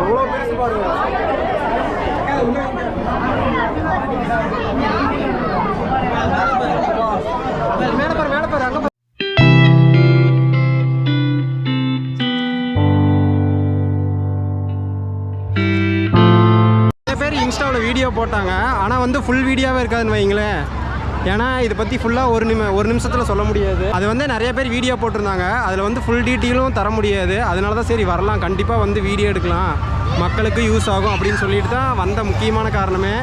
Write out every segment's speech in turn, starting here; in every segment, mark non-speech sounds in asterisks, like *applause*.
எவ்வளோ பெருசு பாருங்க மேலே பாரு மேலே பாரு அங்கே நிறைய பேர் இன்ஸ்டாவில் வீடியோ போட்டாங்க. ஆனால் வந்து ஃபுல் வீடியோவே இருக்காதுன்னு வைங்களேன். ஏன்னா இதை பற்றி ஃபுல்லாக ஒரு நிமி ஒரு நிமிஷத்தில் சொல்ல முடியாது. அது வந்து நிறைய பேர் வீடியோ போட்டிருந்தாங்க. அதில் வந்து ஃபுல் டீட்டெயிலும் தர முடியாது. அதனால தான் சரி வரலாம். கண்டிப்பாக வந்து வீடியோ எடுக்கலாம். மக்களுக்கு யூஸ் ஆகும் அப்படின்னு சொல்லிட்டு தான் வந்த முக்கியமான காரணமே.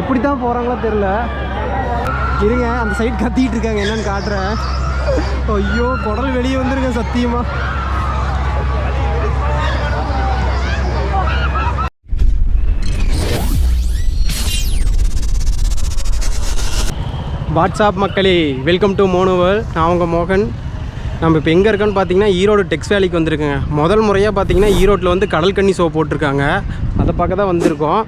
எப்படி தான் போகிறாங்களோ தெரில இருங்க அந்த சைடு கத்திட்டு இருக்காங்க. என்னன்னு காட்டுறேன். ஐயோ குடல் வெளியே வந்துருங்க சத்தியமாக வாட்ஸ்அப் மக்களே வெல்கம் டு மோனோவர் நான் உங்கள் மோகன். நம்ம இப்போ எங்கே இருக்கோன்னு பார்த்தீங்கன்னா ஈரோடு டெக்ஸ் வேலிக்கு வந்திருக்கேங்க. முதல் முறையாக பார்த்தீங்கன்னா ஈரோட்டில் வந்து கடல் கண்ணி சோப் போட்டிருக்காங்க. அதை பார்க்க தான் வந்திருக்கோம்.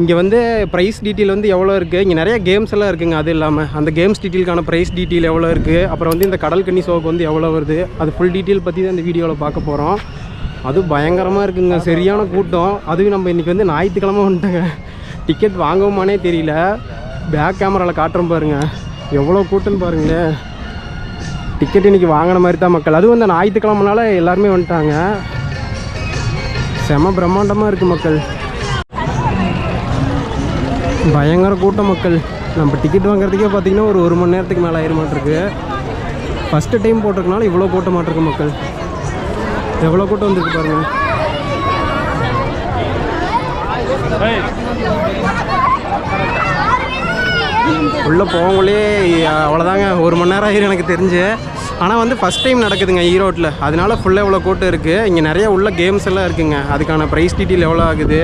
இங்கே வந்து ப்ரைஸ் டீட்டெயில் வந்து எவ்வளோ இருக்குது இங்கே நிறைய கேம்ஸ் எல்லாம் இருக்குங்க அது இல்லாமல் அந்த கேம்ஸ் டீட்டெயிலுக்கான ப்ரைஸ் டீட்டெயில் எவ்வளோ இருக்குது அப்புறம் வந்து இந்த கடல் கன்னி சோப்பு வந்து எவ்வளோ வருது? அது ஃபுல் டீட்டெயில் பற்றி தான் இந்த வீடியோவில் பார்க்க போகிறோம் அது பயங்கரமாக இருக்குங்க சரியான கூட்டம். அதுவும் நம்ம இன்றைக்கி வந்து ஞாயிற்றுக்கிழமை வந்துட்டோங்க. டிக்கெட் வாங்குவோமானே தெரியல. பேக் கேமராவில் காட்டுறோம் பாருங்கள் எவ்வளோ கூட்டம்னு பாருங்களேன் டிக்கெட் இன்னைக்கு வாங்கின மாதிரி தான் மக்கள். அதுவும் இந்த ஞாயிற்றுக்கிழமனால எல்லாருமே வந்துட்டாங்க. செம பிரம்மாண்டமாக இருக்குது மக்கள். பயங்கர கூட்டம் மக்கள். நம்ம டிக்கெட் வாங்குறதுக்கே பார்த்தீங்கன்னா ஒரு ஒரு மணி நேரத்துக்கு மேலே ஆயிருமாட்டிருக்கு ஃபஸ்ட்டு டைம் போட்டிருக்கனால இவ்வளோ கூட்டமாட்டிருக்கு மக்கள். எவ்வளோ கூட்டம் வந்துருக்கு பாருங்கள் உள்ளே போகங்களே அவ்வளோதாங்க ஒரு மணி நேரம் ஆயிரும் எனக்கு தெரிஞ்சு. ஆனால் வந்து ஃபஸ்ட் டைம் நடக்குதுங்க ஈரோட்டில் அதனால ஃபுல்லாக இவ்வளோ கூட்டம் இருக்குது இங்கே நிறைய உள்ள கேம்ஸ் எல்லாம் இருக்குங்க. அதுக்கான ப்ரைஸ் டீட்டெயில் எவ்வளோ ஆகுது?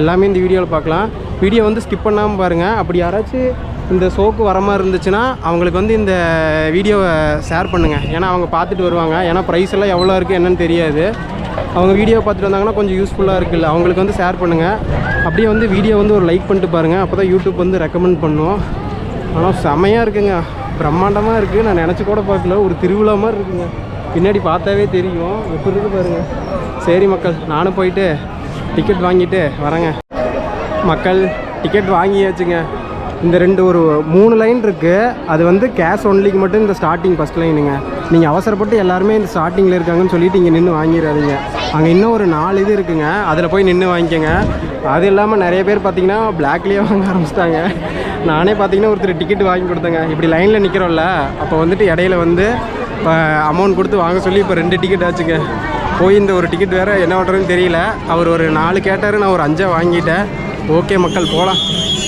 எல்லாமே இந்த வீடியோவில் பார்க்கலாம். வீடியோ வந்து ஸ்கிப் பண்ணாமல் பாருங்கள் அப்படி யாராச்சும் இந்த ஷோக்கு வர மாதிரி இருந்துச்சுன்னா அவங்களுக்கு வந்து இந்த வீடியோவை ஷேர் பண்ணுங்கள் ஏன்னா அவங்க பார்த்துட்டு வருவாங்க. ஏன்னா ப்ரைஸ் எல்லாம் எவ்வளோ இருக்குது என்னன்னு தெரியாது. அவங்க வீடியோ பார்த்துட்டு வந்தாங்கன்னா கொஞ்சம் யூஸ்ஃபுல்லாக இருக்குல்ல. அவங்களுக்கு வந்து ஷேர் பண்ணுங்கள் அப்படியே வந்து வீடியோ வந்து ஒரு லைக் பண்ணிட்டு பாருங்கள் அப்போ தான் யூடியூப் வந்து ரெக்கமெண்ட் பண்ணுவோம் ஆனால் செமையாக இருக்குங்க. பிரம்மாண்டமாக இருக்குது நான் நினச்சி கூட பார்க்கல. ஒரு திருவிழா மாதிரி இருக்குங்க. பின்னாடி பார்த்தாவே தெரியும். எப்படி இருக்குது பாருங்கள் சரி மக்கள் நானும் போயிட்டு டிக்கெட் வாங்கிட்டு வரேங்க. மக்கள் டிக்கெட் வாங்கியாச்சுங்க. இந்த ரெண்டு ஒரு மூணு லைன் இருக்குது அது வந்து கேஷ் ஒன்லிக்கு மட்டும் இந்த ஸ்டார்டிங் ஃபஸ்ட் லைனுங்க நீங்கள் அவசரப்பட்டு எல்லாருமே இந்த ஸ்டார்டிங்கில் இருக்காங்கன்னு சொல்லிட்டு இங்கே நின்று வாங்கிடாதீங்க அங்கே இன்னும் ஒரு நாலு இது இருக்குங்க. அதில் போய் நின்று வாங்கிக்கோங்க. அது இல்லாமல் நிறைய பேர் பார்த்தீங்கன்னா பிளாக்லேயே வாங்க ஆரம்பிச்சிட்டாங்க. நானே பார்த்தீங்கன்னா ஒருத்தர் டிக்கெட் வாங்கி கொடுத்தேங்க. இப்படி லைனில் நிற்கிறோம்ல அப்போ வந்துட்டு இடையில வந்து இப்போ அமௌண்ட் கொடுத்து வாங்க சொல்லி இப்போ ரெண்டு டிக்கெட் ஆச்சுங்க. போய் இந்த ஒரு டிக்கெட் வேறு என்ன பண்ணுறதுன்னு தெரியல. அவர் ஒரு நாலு கேட்டார் நான் ஒரு அஞ்சாக வாங்கிட்டேன். ஓகே மக்கள் போகலாம்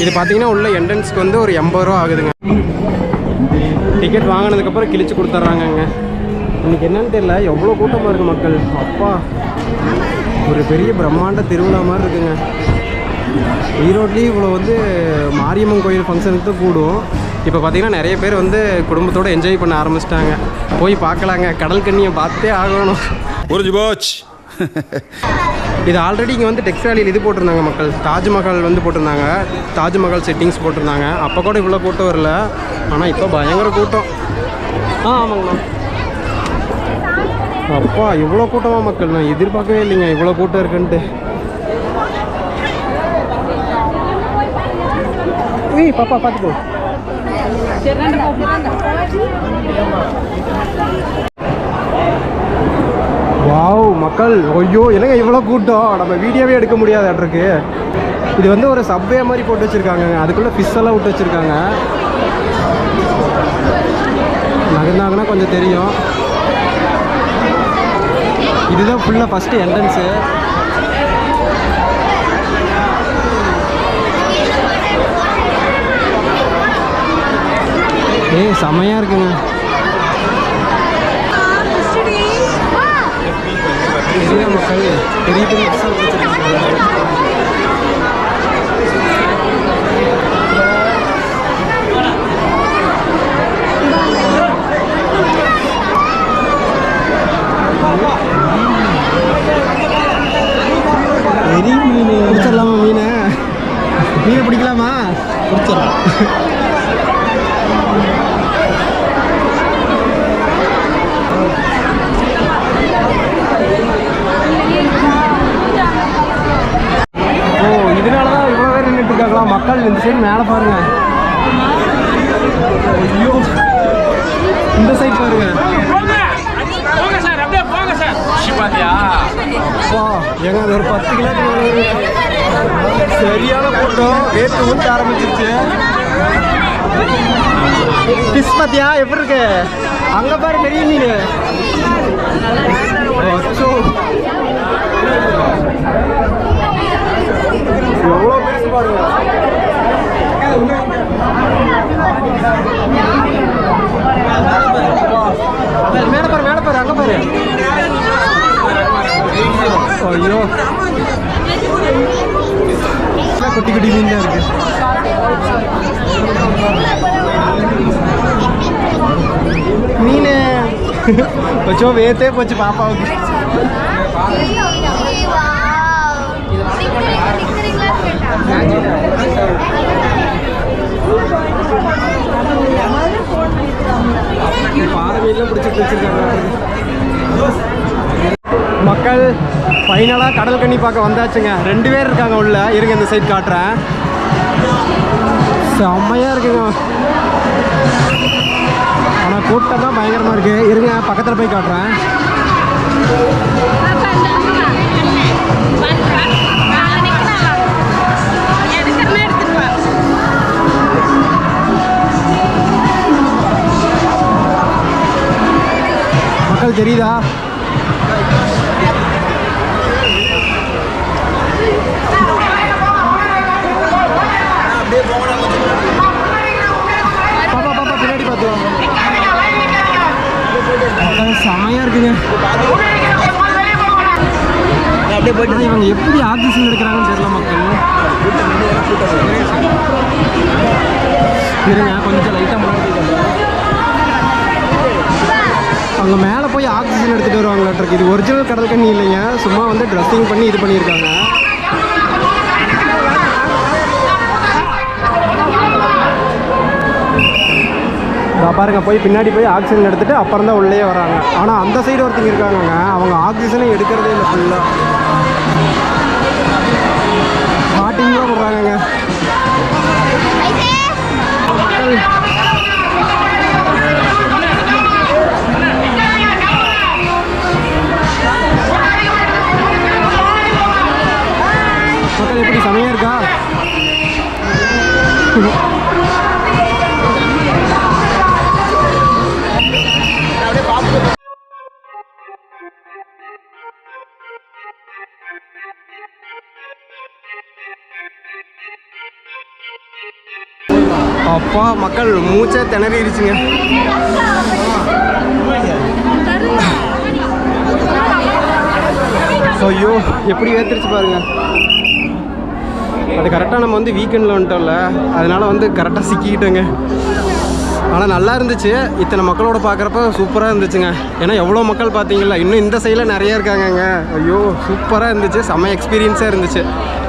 இது பார்த்தீங்கன்னா உள்ள என்ட்ரன்ஸ்க்கு வந்து ஒரு எண்பது ரூபா ஆகுதுங்க. டிக்கெட் வாங்கினதுக்கப்புறம் கிழிச்சு கொடுத்துட்றாங்கங்க. இன்னைக்கு என்னன்னு தெரியல எவ்வளோ கூட்டமாக இருக்குது மக்கள். அப்பா ஒரு பெரிய பிரம்மாண்ட திருவிழா மாதிரி இருக்குங்க. ஈரோட்லேயும் இவ்வளோ வந்து மாரியம்மன் கோயில் ஃபங்க்ஷனுக்கு தான் கூடும் இப்போ பார்த்தீங்கன்னா நிறைய பேர் வந்து குடும்பத்தோடு என்ஜாய் பண்ண ஆரம்பிச்சிட்டாங்க. போய் பார்க்கலாங்க. கடல் கண்ணியை பார்த்தே ஆகணும். புரிஞ்சு போச்சு இது ஆல்ரெடி இங்கே வந்து டெக்ஸ்டைலில் இது போட்டிருந்தாங்க மக்கள். தாஜ்மஹால் வந்து போட்டிருந்தாங்க. தாஜ்மஹால் செட்டிங்ஸ் போட்டிருந்தாங்க. அப்போ கூட இவ்வளோ கூட்டம் வரல. ஆனால் இப்போ பயங்கர கூட்டம். ஆ ஆமாங்கண்ணா. அப்பா இவ்வளோ கூட்டமாக மக்கள்? நான் எதிர்பார்க்கவே இல்லைங்க. இவ்வளோ கூட்டம் இருக்குன்ட்டு. ஏய் பாப்பா பார்த்துக்கோ வாவ் மக்கள். ஐயோ என்னங்க இவ்வளோ கூட்டம்? நம்ம வீடியோவே எடுக்க முடியாதாட்டிருக்கு இது வந்து ஒரு சப்வே மாதிரி போட்டு வச்சுருக்காங்க. அதுக்குள்ளே ஃபிஷ் எல்லாம் விட்டு வச்சுருக்காங்க. நகர்ந்தாங்கன்னா கொஞ்சம் தெரியும். இதுதான் ஃபுல்லாக ஃபஸ்ட்டு என்ட்ரன்ஸு ஏய் செமையாக இருக்குங்க. பெரிய மக்கள் பெரிய பெரிய மீன் பிடிச்சிடலாமா மீனை மீனை பிடிக்கலாமா பிடிச்சிடலாம் அப்பா மக்கள் இந்த சைடு மேலே பாருங்க ஐயோ இந்த சைடு பாருங்க போங்க சார் அப்படியே போங்க சார் பாத்தியா அப்பா ஏங்க அது ஒரு பத்து கிலோமீட்டர் சரியான கூட்டம். ரேட்டு ஊற்ற ஆரம்பிச்சிருச்சு. ஃபிஷ் பாத்தியா எப்படி இருக்கு? அங்க பாரு பெரிய மீன். அச்சோ. எவ்வளோ பாருங்க. பாரு மேலே பாரு அங்க பாரு. ஐயோ குட்டி குட்டி மீன் தான் இருக்கு மீன் கொஞ்சம் வேத்தே போச்சு பாப்பாவுக்கு பாறை மீன்லாம் பிடிச்சிட்டு வச்சிருக்காங்க மக்கள் ஃபைனலாக கடல் கண்ணி பார்க்க வந்தாச்சுங்க. ரெண்டு பேர் இருக்காங்க உள்ள. இருங்க இந்த சைடு காட்டுறேன். செம்மையாக இருக்குங்க. ஆனால் கூட்டம் தான் பயங்கரமாக இருக்குது இருங்க பக்கத்தில் போய் காட்டுறேன். மக்கள் தெரியுதா? செமையாக இருக்குங்க. அப்படியே போயிட்டு இவங்க எப்படி ஆக்சிஜன் எடுக்கிறாங்கன்னு தெரியல மக்கள். இருங்க கொஞ்சம் லைட்டாக முன்னாடி அவங்க மேலே போய் ஆக்சிஜன் எடுத்துகிட்டு வருவாங்களாட்டிருக்கு இது ஒரிஜினல் கடல் கண்ணி இல்லைங்க. சும்மா வந்து ட்ரெஸ்ஸிங் பண்ணி இது பண்ணியிருக்காங்க. இதோ பாருங்க போய் பின்னாடி போய் ஆக்சிஜன் எடுத்துட்டு அப்புறம் தான் உள்ளே வராங்க. ஆனால் அந்த சைடு ஒருத்தங்க இருக்காங்கங்க. அவங்க ஆக்சிஜனே எடுக்கிறதே இல்லை ஃபுல்லாக ஸ்டார்டிங்கில் விட்றாங்கங்க மக்கள் திணறிடுச்சுங்க. ஐயோ எப்படி ஏற்றுச்சு பாருங்க. அது கரெக்டாக நம்ம வந்து வீக்கெண்டில் வந்துட்டோம்ல. அதனால வந்து கரெக்டாக சிக்கிக்கிட்டோங்க. ஆனால் நல்லா இருந்துச்சு. இத்தனை மக்களோட பார்க்குறப்ப சூப்பராக இருந்துச்சுங்க. ஏன்னா எவ்வளோ மக்கள் பார்த்தீங்களா இன்னும் இந்த சைடில் நிறைய இருக்காங்கங்க. ஐயோ சூப்பராக இருந்துச்சு. செம்ம எக்ஸ்பீரியன்ஸாக இருந்துச்சு.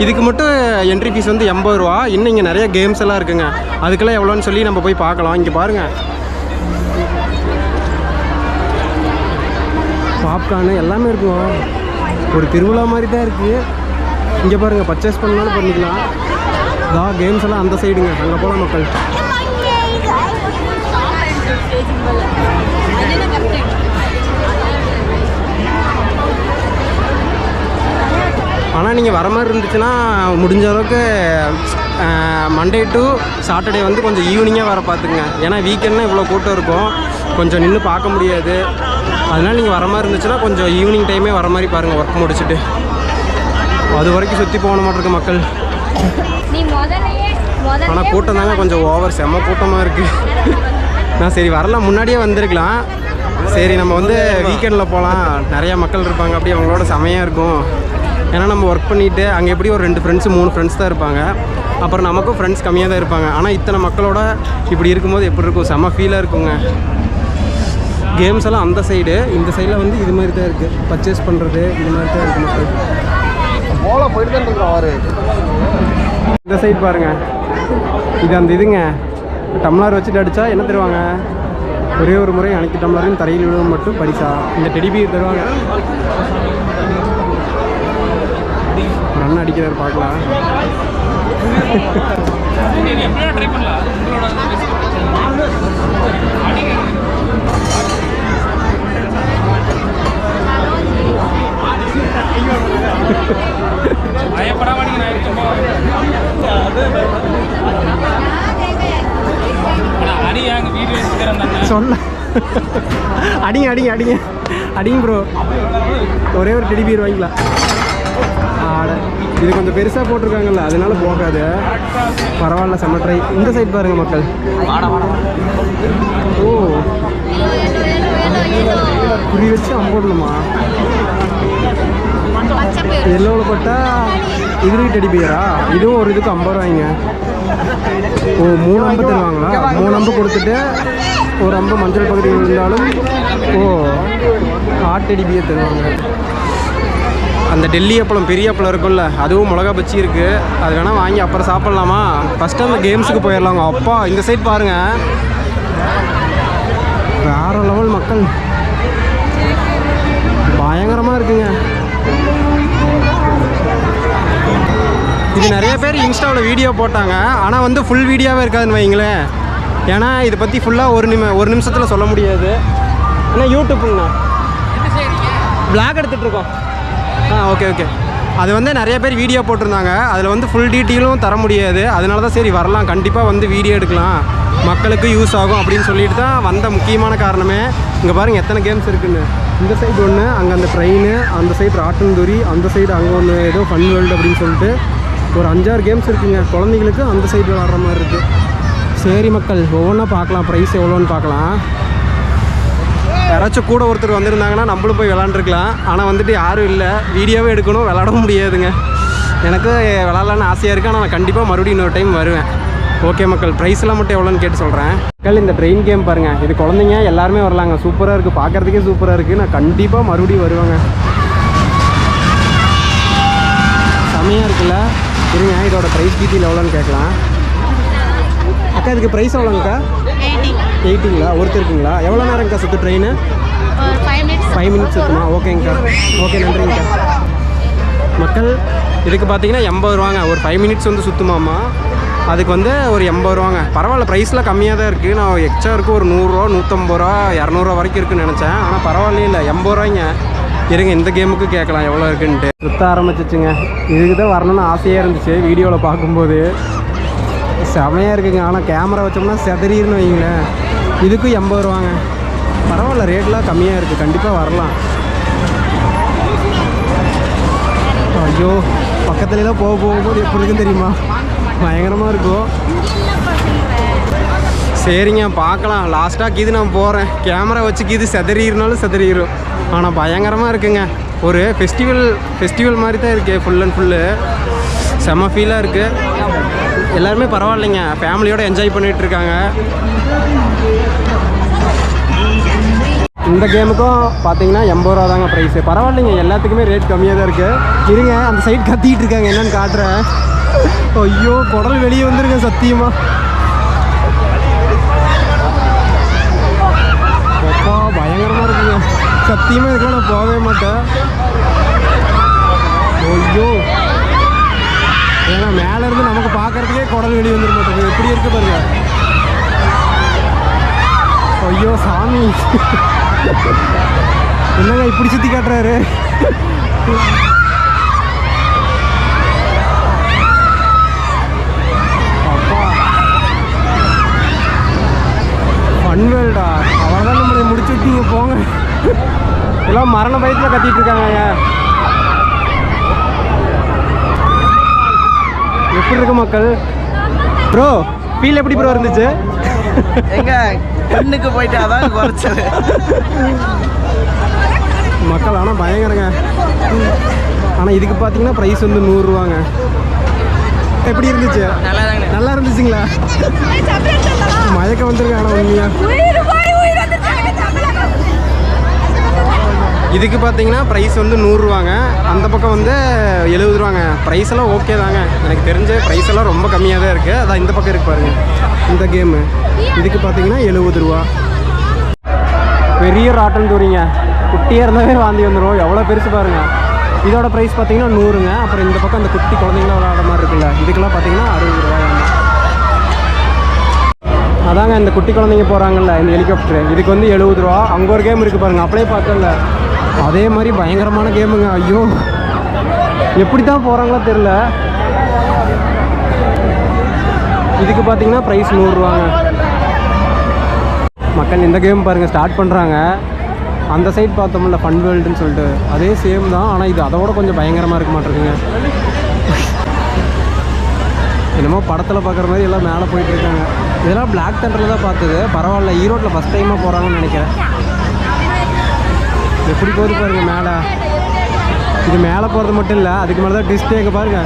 இதுக்கு மட்டும் என்ட்ரி ஃபீஸ் வந்து எண்பது ரூபா. இன்னும் இங்கே நிறைய கேம்ஸ் எல்லாம் இருக்குங்க. அதுக்கெல்லாம் எவ்வளோன்னு சொல்லி நம்ம போய் பார்க்கலாம். இங்கே பாருங்கள் பாப்கார்னு எல்லாமே இருக்கும் ஒரு திருவிழா மாதிரி தான் இருக்குது இங்கே பாருங்கள் பர்ச்சேஸ் பண்ணாலும் பண்ணிக்கலாம். இதா கேம்ஸ் எல்லாம் அந்த சைடுங்க அங்கே போகலாம் மக்கள். ஆனால் நீங்கள் வர மாதிரி இருந்துச்சுன்னா முடிஞ்ச அளவுக்கு மண்டே டு சாட்டர்டே வந்து கொஞ்சம் ஈவினிங்காக வர பார்த்துக்குங்க. ஏன்னா வீக்கெண்ட்னா இவ்வளோ கூட்டம் இருக்கும். கொஞ்சம் நின்று பார்க்க முடியாது. அதனால் நீங்கள் வர மாதிரி இருந்துச்சுன்னா கொஞ்சம் ஈவினிங் டைமே வர மாதிரி பாருங்கள் ஒர்க் முடிச்சுட்டு. அது வரைக்கும் சுற்றி போன மாட்டிருக்கு மக்கள். ஆனால் கூட்டம் தாங்க கொஞ்சம் ஓவர் செம்ம கூட்டமாக இருக்குது *laughs* நான் சரி வரலாம் முன்னாடியே வந்திருக்கலாம். சரி நம்ம வந்து வீக்கெண்டில் போகலாம் நிறையா மக்கள் இருப்பாங்க அப்படியே அவங்களோட செமையாக இருக்கும். ஏன்னா நம்ம ஒர்க் பண்ணிவிட்டு அங்கே எப்படி ஒரு ரெண்டு ஃப்ரெண்ட்ஸு மூணு ஃப்ரெண்ட்ஸ் தான் இருப்பாங்க. அப்புறம் நமக்கும் ஃப்ரெண்ட்ஸ் கம்மியாக தான் இருப்பாங்க. ஆனால் இத்தனை மக்களோட இப்படி இருக்கும்போது எப்படி இருக்கும்? செம்ம ஃபீலாக இருக்குங்க. கேம்ஸ் எல்லாம் அந்த சைடு இந்த சைடில் வந்து இது மாதிரி தான் இருக்குது பர்ச்சேஸ் பண்ணுறது இது மாதிரி தான் இருக்குது மக்கள். போல போயிட்டு தான் இருக்கிறோம் இந்த சைடு பாருங்க. இது அந்த இதுங்க. டம்ளர் வச்சுட்டு அடித்தா என்ன தருவாங்க? ஒரே ஒரு முறை அனைத்து டம்ளரையும் தரையில் விழுவ மட்டும் பரிசா? இந்த டெடிபியர் தருவாங்க. ஒரு அண்ணன் அடிக்கிறார் பார்க்கலாம். பயப்படாம நீங்க சொன்ன. அடிங்க அடிங்க அடிங்க. அடிங்க ப்ரோ ஒரே ஒரு டெடி பீர் வாங்கிக்கலாம். ஆட. இது கொஞ்சம் பெருசாக போட்டிருக்காங்கல்ல அதனால போகாது. பரவாயில்ல செம்ம ட்ரை இந்த சைடு பாருங்க மக்கள். ஓ. குறி வச்சு அம்போடணுமா எல்லோவில் பட்டா இதுலேயும் டெடி பியரா இதுவும் ஒரு இதுக்கு ஐம்பது ரூபாய்ங்க. ஓ மூணு அம்பு தருவாங்களா? மூணு அம்பு கொடுத்துட்டு ஒரு அம்பு மஞ்சள் பகுதியில் இருந்தாலும் ஓ ஆட்டடி பியர் தருவாங்க. அந்த டெல்லி அப்பளம் பெரிய அப்பளம் இருக்கும்ல அதுவும் மிளகா பச்சி இருக்குது அது வேணால் வாங்கி அப்புறம் சாப்பிட்லாமா? ஃபஸ்ட்டு அந்த கேம்ஸுக்கு போயிடலாங்க அப்பா இந்த சைட் பாருங்கள் வேற லெவல் மக்கள். பயங்கரமாக இருக்குங்க. இது நிறைய பேர் இன்ஸ்டாவில் வீடியோ போட்டாங்க. ஆனால் வந்து ஃபுல் வீடியோவே இருக்காதுன்னு வைங்களேன். ஏன்னா இதை பற்றி ஃபுல்லாக ஒரு நிமி ஒரு நிமிஷத்தில் சொல்ல முடியாது. ஏன்னா யூடியூப்புங்கண்ணா பிளாக் எடுத்துகிட்டு இருக்கோம் ஆ ஓகே ஓகே அது வந்து நிறைய பேர் வீடியோ போட்டிருந்தாங்க. அதில் வந்து ஃபுல் டீட்டெயிலும் தர முடியாது. அதனால தான் சரி வரலாம். கண்டிப்பாக வந்து வீடியோ எடுக்கலாம். மக்களுக்கு யூஸ் ஆகும் அப்படின்னு சொல்லிட்டு தான் வந்த முக்கியமான காரணமே. இங்கே பாருங்கள் எத்தனை கேம்ஸ் இருக்குன்னு. இந்த சைடு ஒன்று அங்கே அந்த ட்ரெயின் அந்த சைடு ராட்டன்துரி அந்த சைடு அங்கே ஒன்று ஏதோ ஃபன் வேர்ல்டு அப்படின்னு சொல்லிட்டு ஒரு அஞ்சாறு கேம்ஸ் இருக்குங்க. குழந்தைங்களுக்கு அந்த சைடு விளாட்ற மாதிரி இருக்குது சரி மக்கள் ஒவ்வொன்றா பார்க்கலாம். ப்ரைஸ் எவ்வளோன்னு பார்க்கலாம். யாராச்சும் கூட ஒருத்தர் வந்திருந்தாங்கன்னா நம்மளும் போய் விளாண்டுருக்கலாம் ஆனால் வந்துட்டு யாரும் இல்லை. வீடியோவே எடுக்கணும். விளாடவும் முடியாதுங்க. எனக்கு விளாட்லான்னு ஆசையாக இருக்குது ஆனால் நான் கண்டிப்பாக மறுபடியும் இன்னொரு டைம் வருவேன். ஓகே மக்கள் ப்ரைஸ்லாம் மட்டும் எவ்வளோன்னு கேட்டு சொல்கிறேன் மக்கள் இந்த ட்ரெயின் கேம் பாருங்கள் இது குழந்தைங்க எல்லாருமே வரலாங்க. சூப்பராக இருக்குது பார்க்குறதுக்கே சூப்பராக இருக்குது நான் கண்டிப்பாக மறுபடியும் வருவேங்க. செம்மையாக இருக்குல்ல? இருங்க இதோட ப்ரைஸ் டீட்டெயில் எவ்வளோன்னு கேட்கலாம். அக்கா இதுக்கு ப்ரைஸ் எவ்வளோங்கக்கா? எயிட்டிங்களா ஒருத்தருக்குங்களா? எவ்வளோ நேரம்க்கா சுற்று ட்ரெயின் ஃபைவ் மினிட்ஸ் இருக்குமா ஓகேங்கக்கா. ஓகே நன்றிங்கக்கா. மக்கள் இதுக்கு பார்த்தீங்கன்னா எண்பது ரூபாங்க. ஒரு ஃபைவ் மினிட்ஸ் வந்து சுற்றுமாமா அதுக்கு வந்து ஒரு எண்பது ரூபாங்க. பரவாயில்ல ப்ரைஸில் கம்மியாக தான் இருக்குது நான் எக்ஸ்ட்ரா இருக்குது ஒரு நூறுரூவா நூற்றம்பது ரூபா இரநூறுவா வரைக்கும் இருக்குன்னு நினச்சேன். ஆனால் பரவாயில்லையே இல்லை. எண்பது ரூபாய்ங்க. இருங்க இந்த கேமுக்கு கேட்கலாம் எவ்வளோ இருக்குன்ட்டு. சுற்ற ஆரம்பிச்சிச்சுங்க. இதுக்கு தான் வரணும்னு ஆசையாக இருந்துச்சு வீடியோவில் பார்க்கும்போது. செமையாக இருக்குங்க. ஆனால் கேமரா வச்சோம்னா செதறின்னு வைங்களேன். இதுக்கும் எண்பது ரூபாங்க. பரவாயில்ல ரேட்லாம் கம்மியாக இருக்குது கண்டிப்பாக வரலாம். ஐயோ பக்கத்துலலாம் போக போகும்போது எப்படி இருக்குன்னு தெரியுமா? பயங்கரமாக இருக்கும் சரிங்க பார்க்கலாம். லாஸ்ட்டாக கீது நான் போகிறேன் கேமரா வச்சு கீது செதறினாலும் செதறிடும் ஆனால் பயங்கரமாக இருக்குங்க. ஒரு ஃபெஸ்டிவல் ஃபெஸ்டிவல் மாதிரி தான் இருக்குது ஃபுல் அண்ட் ஃபுல்லு செம்ம ஃபீலாக இருக்குது எல்லாருமே பரவாயில்லைங்க. ஃபேமிலியோடு என்ஜாய் பண்ணிகிட்டு இருக்காங்க. இந்த கேமுக்கும் பார்த்தீங்கன்னா எண்பது ரூபா தாங்க ப்ரைஸு பரவாயில்லைங்க எல்லாத்துக்குமே ரேட் கம்மியாக தான் இருக்குது இருங்க அந்த சைடு கத்திக்கிட்டு இருக்காங்க. என்னென்னு காட்டுறேன். ஐயோ குடல் வெளியே வந்துருங்க சத்தியமாக பயங்கரமாக இருக்குங்க. சத்தியமாக இதுக்கெல்லாம் நான் போகவே மாட்டேன். ஐயோ. ஏன்னா மேலே இருந்து நமக்கு பார்க்கறதுக்கே குடல் வெளியே வந்துட மாட்டேங்குது. எப்படி இருக்கு பாருங்க. ஐயோ சாமி. என்னங்க இப்படி சுற்றி காட்டுறாரு? மரண பயத்தில் கத்திட்டு இருக்காங்க எப்படி இருக்கு மக்கள்? ப்ரோ ஃபீல் எப்படி ப்ரோ இருந்துச்சு? எங்க கண்ணுக்கு போயிட்டு அதான் குறைச்சது மக்கள் ஆனால் பயங்கரங்க. ஆனால் இதுக்கு பார்த்தீங்கன்னா ப்ரைஸ் வந்து நூறுரூவாங்க. எப்படி இருந்துச்சு? நல்லா இருந்துச்சுங்களா? மயக்கம் வந்துருங்க ஆனால் உண்மையா? இதுக்கு பார்த்தீங்கன்னா ப்ரைஸ் வந்து நூறுரூவாங்க. அந்த பக்கம் வந்து எழுபது ரூபாங்க ப்ரைஸ் எல்லாம் ஓகே தாங்க. எனக்கு தெரிஞ்ச ப்ரைஸ் எல்லாம் ரொம்ப கம்மியாக தான் இருக்குது அதான் இந்த பக்கம் இருக்கு பாருங்க. இந்த கேமு இதுக்கு பார்த்தீங்கன்னா எழுபது ரூபா பெரிய ராட்டன் தூரிங்க. குட்டியாக இருந்தாவே வாந்தி வந்துடும் எவ்வளோ பெருசு பாருங்க. இதோட ப்ரைஸ் பார்த்தீங்கன்னா நூறுங்க. அப்புறம் இந்த பக்கம் அந்த குட்டி குழந்தைங்களாம் விளாட மாதிரி இருக்குல்ல. இதுக்கெல்லாம் பார்த்தீங்கன்னா அறுபது ரூபாய் அதாங்க இந்த குட்டி குழந்தைங்க போகிறாங்கல்ல இந்த ஹெலிகாப்டர் இதுக்கு வந்து எழுபது ரூபா அங்கே ஒரு கேம் இருக்குது பாருங்கள் அப்படியே பார்க்கல அதே மாதிரி பயங்கரமான கேமுங்க. ஐயோ. எப்படி தான் போகிறாங்களோ தெரில இதுக்கு பார்த்தீங்கன்னா ப்ரைஸ் நூறுரூவாங்க. மக்கள் இந்த கேம் பாருங்கள் ஸ்டார்ட் பண்ணுறாங்க அந்த சைட் பார்த்தோம்ல ஃபன் வேர்ல்டுன்னு சொல்லிட்டு. அதே சேம் தான் ஆனால் இது அதோட கொஞ்சம் பயங்கரமாக இருக்க மாட்டிருக்குங்க. என்னமோ படத்தில் பார்க்குற மாதிரி எல்லாம் மேலே போயிட்டு இருக்காங்க. இதெல்லாம் பிளாக் தண்டரில் தான் பார்த்தது. பரவாயில்ல ஈரோட்டில் ஃபஸ்ட் டைமாக போகிறாங்கன்னு நினைக்கிறேன். எப்படி போகுது பாருங்க மேலே. இது மேலே போகிறது மட்டும் இல்லை அதுக்கு மேலே தான் டிஸ்பிளே இங்கே பாருங்க.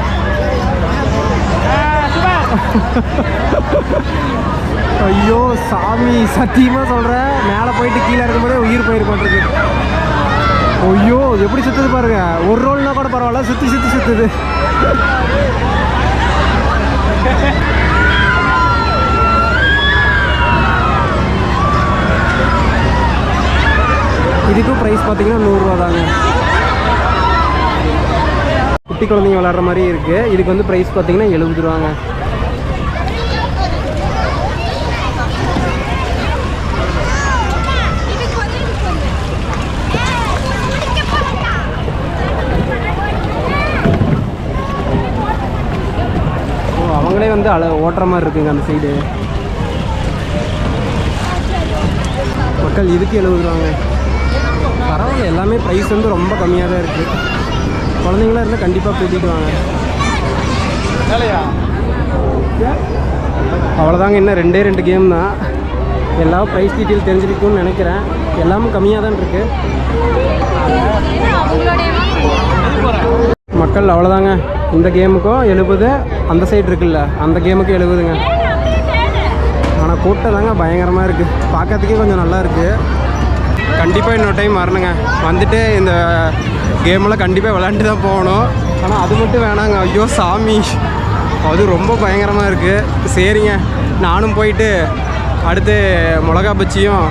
ஐயோ சாமி சத்தியமாக சொல்கிறேன் மேலே போயிட்டு கீழே இருக்கும்போதே உயிர் போயிருக்கு ஐயோ எப்படி சுற்றுது பாருங்க. ஒரு ரோல்னா கூட பரவாயில்ல சுற்றி சுற்றி சுற்றுது இதுக்கும் ப்ரைஸ் பார்த்தீங்கன்னா நூறுரூவா தாங்க. குட்டி குழந்தைங்க விளாட்ற மாதிரி இருக்குது இதுக்கு வந்து ப்ரைஸ் பார்த்தீங்கன்னா எழுபது ரூபாங்க. அவங்களே வந்து அழ ஓட்டுற மாதிரி இருக்குங்க அந்த சைடு மக்கள் இதுக்கு எழுபது ரூபாங்க. பரவாயில்ல எல்லாமே ப்ரைஸ் வந்து ரொம்ப கம்மியாக தான் இருக்குது குழந்தைங்களா இருந்தால் கண்டிப்பாக கூட்டிகிட்டு வாங்க அவ்வளோதாங்க இன்னும் ரெண்டே ரெண்டு கேம் தான். எல்லா ப்ரைஸ் டீட்டெயில் தெரிஞ்சிருக்கும்னு நினைக்கிறேன். எல்லாமே கம்மியாக தான் இருக்குது மக்கள் அவ்வளோதாங்க இந்த கேமுக்கும் எழுபது அந்த சைடு இருக்குல்ல அந்த கேமுக்கும் எழுபதுங்க. ஆனால் கூட்டம் தாங்க பயங்கரமாக இருக்குது பார்க்கறதுக்கே கொஞ்சம் நல்லா இருக்குது கண்டிப்பாக இன்னொரு டைம் வரணுங்க. வந்துட்டு இந்த கேமெல்லாம் கண்டிப்பாக விளாண்டு தான் போகணும். ஆனால் அது மட்டும் வேணாங்க. ஐயோ சாமி. அது ரொம்ப பயங்கரமாக இருக்குது சரிங்க. நானும் போயிட்டு அடுத்து மிளகா பச்சியும்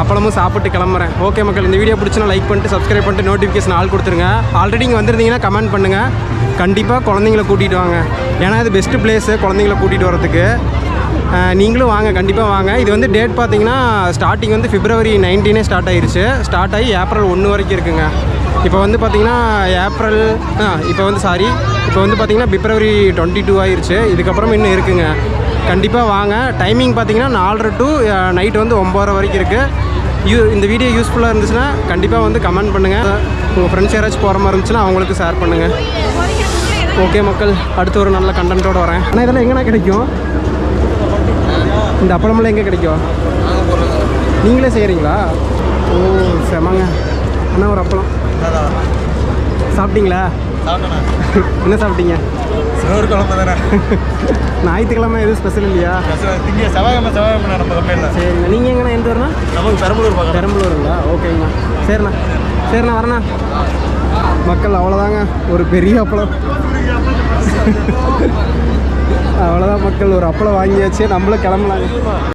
அப்பளமும் சாப்பிட்டு கிளம்புறேன். ஓகே மக்கள் இந்த வீடியோ பிடிச்சினா லைக் பண்ணிட்டு சப்ஸ்கிரைப் பண்ணிட்டு நோட்டிஃபிகேஷன் ஆள் கொடுத்துருங்க. ஆல்ரெடி இங்கே வந்திருந்தீங்கன்னா கமெண்ட் பண்ணுங்கள் கண்டிப்பாக குழந்தைங்கள கூட்டிகிட்டு வாங்க. ஏன்னா இது பெஸ்ட்டு பிளேஸு குழந்தைங்கள கூட்டிகிட்டு வரதுக்கு நீங்களும் வாங்க கண்டிப்பாக வாங்க. இது வந்து டேட் பார்த்தீங்கன்னா ஸ்டார்டிங் வந்து பிப்ரவரி நைன்டீனே ஸ்டார்ட் ஆயிருச்சு. ஸ்டார்ட் ஆகி ஏப்ரல் ஒன்று வரைக்கும் இருக்குங்க. இப்போ வந்து பார்த்தீங்கன்னா ஏப்ரல் ஆ இப்போ வந்து சாரி இப்போ வந்து பார்த்தீங்கன்னா பிப்ரவரி டுவெண்ட்டி டூ ஆயிருச்சு. இதுக்கப்புறம் இன்னும் இருக்குங்க. கண்டிப்பாக வாங்க. டைமிங் பார்த்தீங்கன்னா நாலரை டு நைட் வந்து ஒம்பதரை வரைக்கும் இருக்குது யூ இந்த வீடியோ யூஸ்ஃபுல்லாக இருந்துச்சுன்னா கண்டிப்பாக வந்து கமெண்ட் பண்ணுங்கள் உங்கள் ஃப்ரெண்ட்ஸ் யாராச்சும் போகிற மாதிரி இருந்துச்சுன்னா அவங்களுக்கு ஷேர் பண்ணுங்கள் ஓகே மக்கள் அடுத்து ஒரு நல்ல கண்டென்ட்டோடு வரேன். ஆனால் இதெல்லாம் எங்கன்னா கிடைக்கும்? இந்த அப்பளமெல்லாம் எங்கே கிடைக்கும்? நீங்களே செய்கிறீங்களா? ஓ செமங்க. அண்ணா ஒரு அப்பளம். சாப்பிட்டீங்களா? என்ன சாப்பிட்டீங்க? சோறு குழம்பு தானே. ஞாயிற்றுக்கிழமை எதுவும் ஸ்பெஷல் இல்லையா? திங்க செவ்வாய்க்கிழமை செவ்வாய்க்கிழமை நம்ம கம்பெனியில் சரிண்ணா. நீங்கள் எங்கண்ணா எந்த வரணும் நமக்கு பெரம்பலூர் பெரம்பலூருங்களா? ஓகேங்கண்ணா. சரிண்ணா. சரிண்ணா வரண்ணா. மக்கள் அவ்வளோதாங்க ஒரு பெரிய அப்பளம். அவ்வளோதான் மக்கள் ஒரு அப்பளம் வாங்கியாச்சு நம்மளும் கிளம்பலாம்.